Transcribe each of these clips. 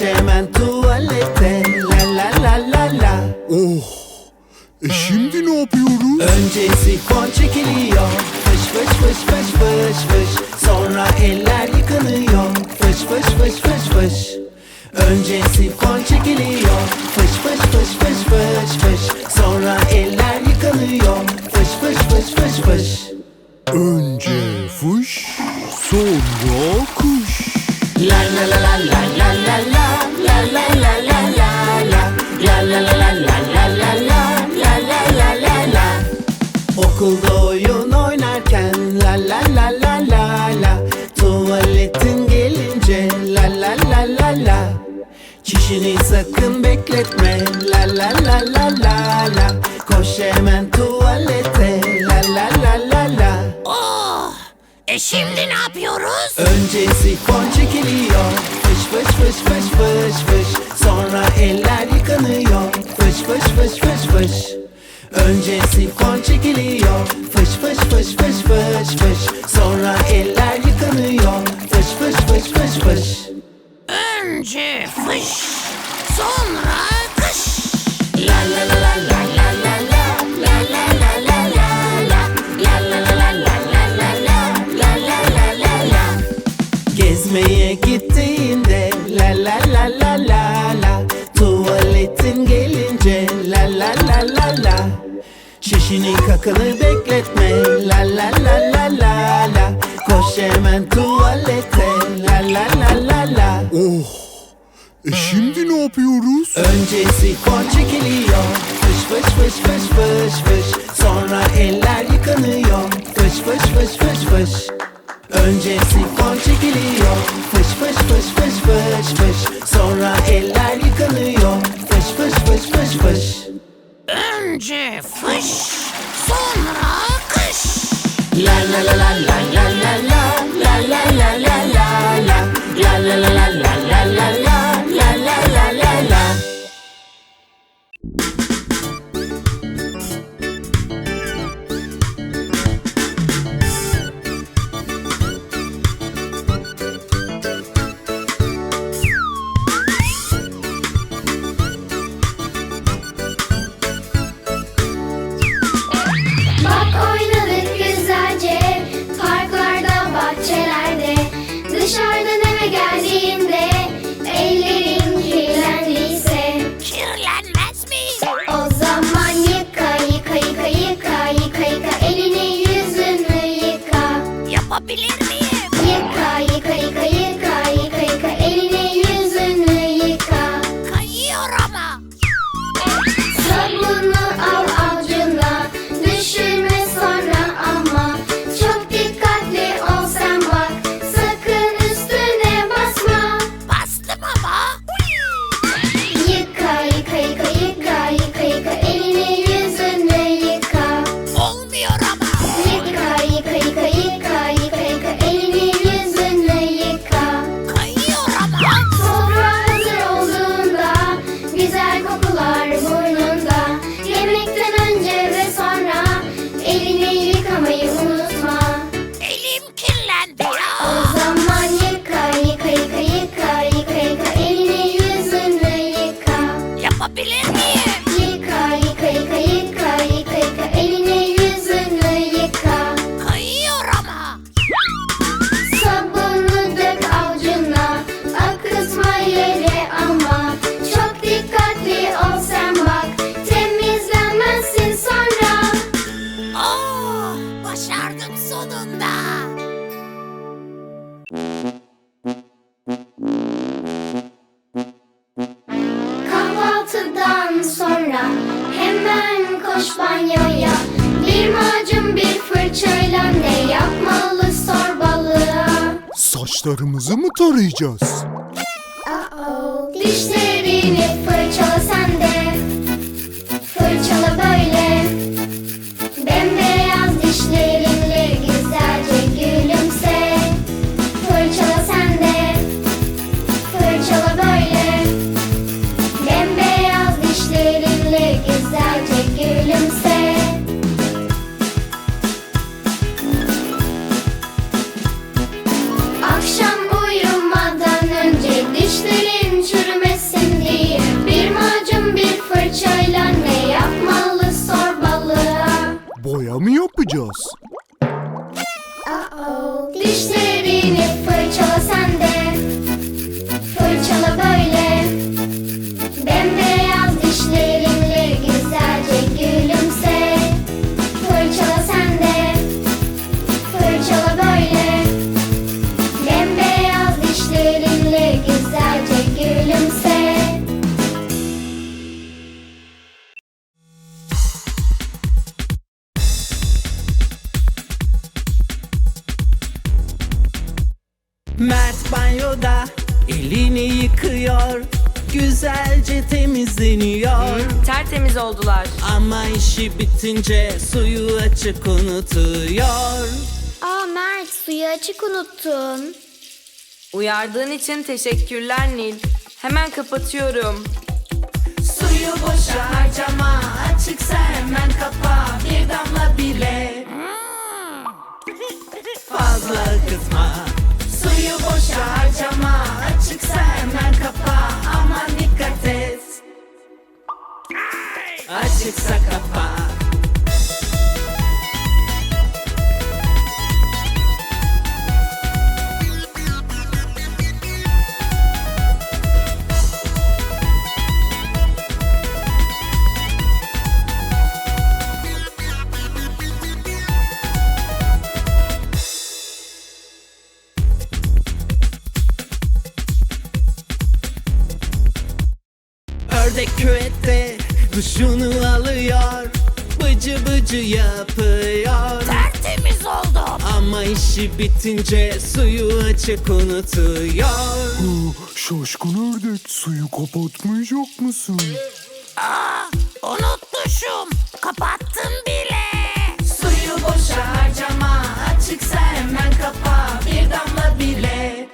hemen tuvalete la la la la la Oh, e şimdi ne yapıyoruz? Önce sifon çekiliyor Fış fış fış fış fış fış Sonra eller yıkanıyor Fış fış fış fış fış Önce sifon çekiliyor Fış fış fış fış fış fış Sonra eller yıkanıyor Fış fış fış fış fış Önce fış, sonra kuş. La la la la la la la la la la la la la la la La la Okulda oyun oynarken La la la la la la Tuvaletin gelince La la la la la Çişini sakın bekletme La la la la la la Koş hemen tuvalete La la la la la Oh! E şimdi ne yapıyoruz? Önce sifon çekiliyor Fış fış fış fış fış fış Sonra eller yıkanıyor Fış fış fış fış fış. Önce sifon çekiliyor. Fış fış fış fış fış fış. Sonra eller yıkanıyor. Fış fış fış fış fış. Önce fış, sonra gelince La la la la la Şişini kakanı bekletme La la la la la la Koş hemen tuvalete La la la la la Oh, e şimdi ne yapıyoruz? Önce sifon çekiliyor Fış fış fış fış fış fış Sonra eller yıkanıyor Fış fış fış fış fış Önce sifon çekiliyor Fış fış fış fış fış fış Sonra eller yıkanıyor Fış fış fış fış Önce fış, sonra kış. La la la la la la la La Hemen koş banyoya. Bir macun bir fırçayla Ne yapmalı sor balığa. Saçlarımızı mı tarayacağız? Uh-oh, Dişlerini fırçala Tertemiz oldular. Ama işi bitince suyu açık unutuyor. Aa Mert suyu açık unuttun. Uyardığın için teşekkürler Nil. Hemen kapatıyorum. Suyu boşa harcama Açıksa hemen kapa. Bir damla bile. Fazla kızma. Suyu boşa harcama Açıksa hemen kapa. Aman dikkat et Açıksa kapa Bıcı yapıyor Tertemiz oldum. Ama işi bitince suyu açık unutuyor Hı, Şaşkın ördek suyu kapatmayacak mısın? Aa, unutmuşum. Kapattım bile. Suyu boşa harcama Açıksa hemen kapa Bir damla bile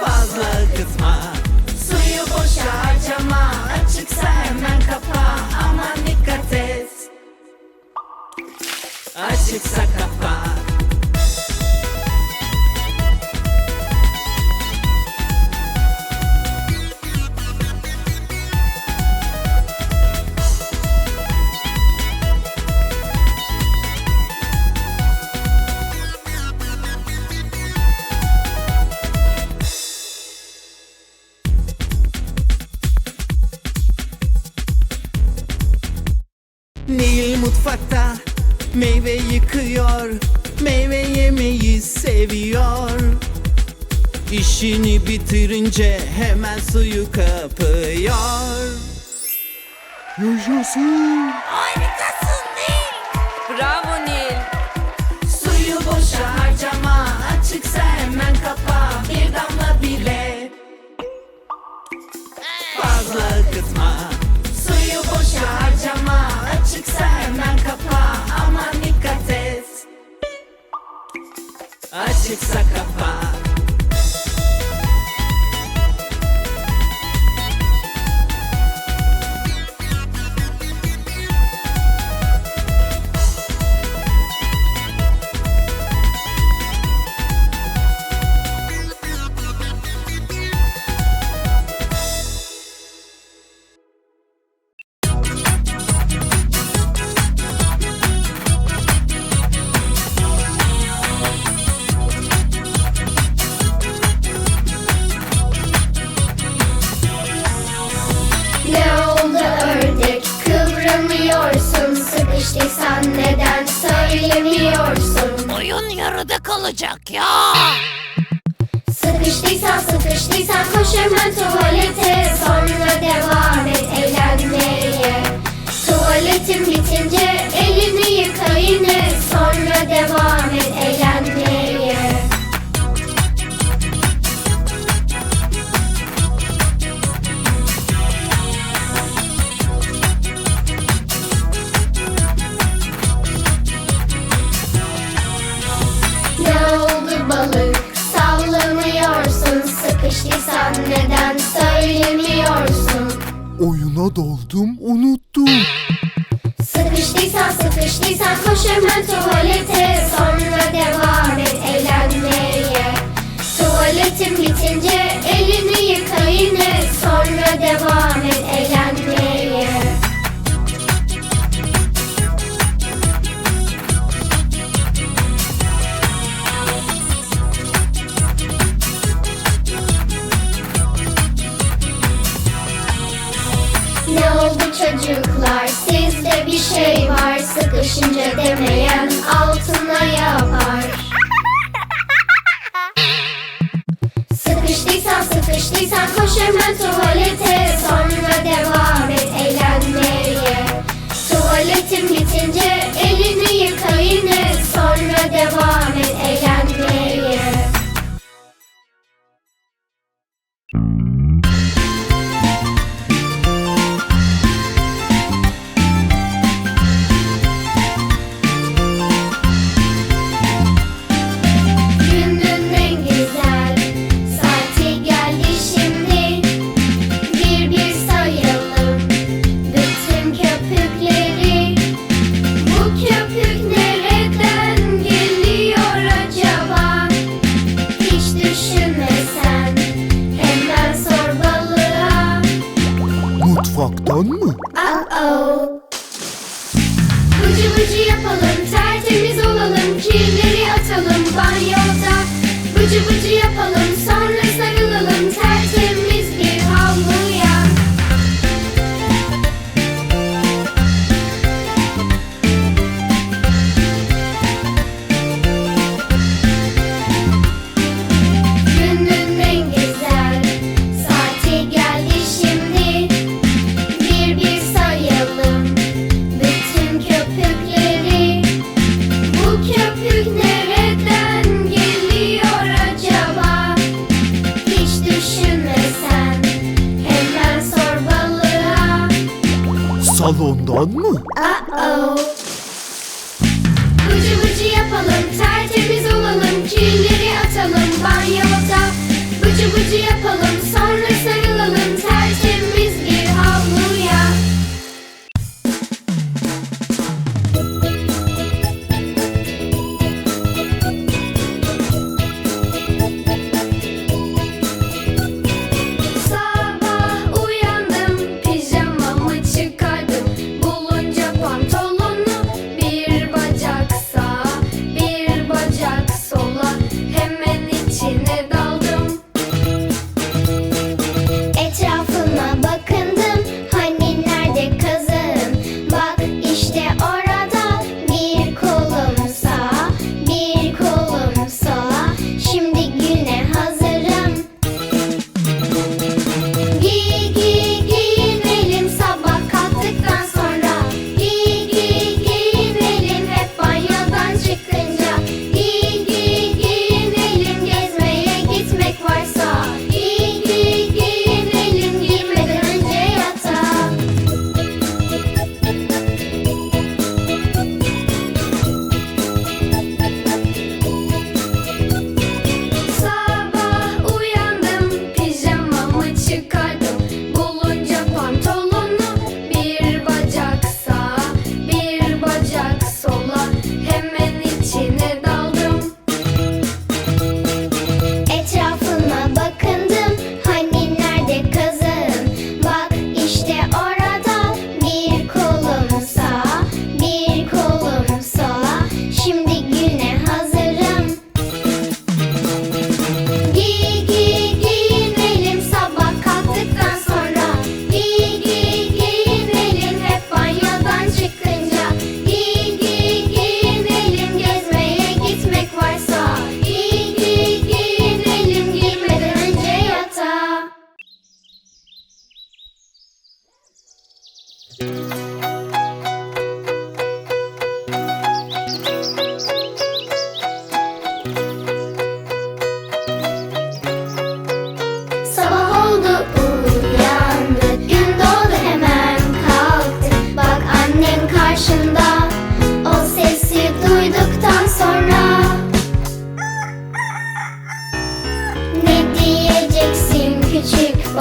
Fazla kızma Açıksa kapa seviyor İşini bitirince hemen suyu kapıyor Yaşasın. Açıksa kapa kıvranıyorsun Sıkıştıysan neden söylemiyorsun? Oyun yarıda kalacak ya. Sıkıştıysan sıkıştıysan koş hemen tuvalete. Sonra devam et eğlenmeye. Tuvaletin bitince elini yıka yine. Sonra devam et eğlenmeye Oyuna daldım unuttum.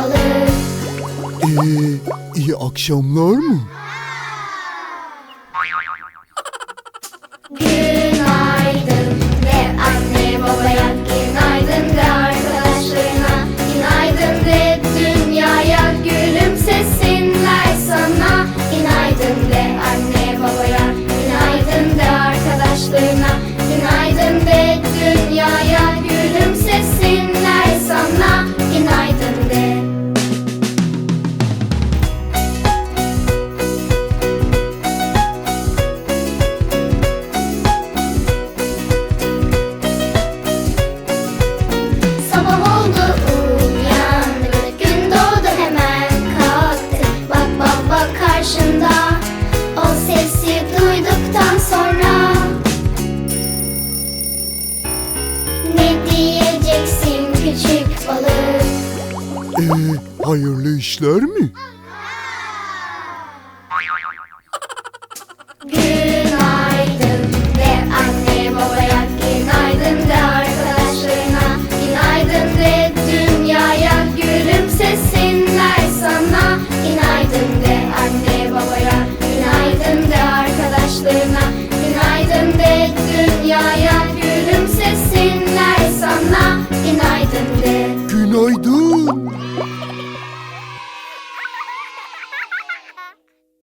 Balık Ee, iyi akşamlar mı?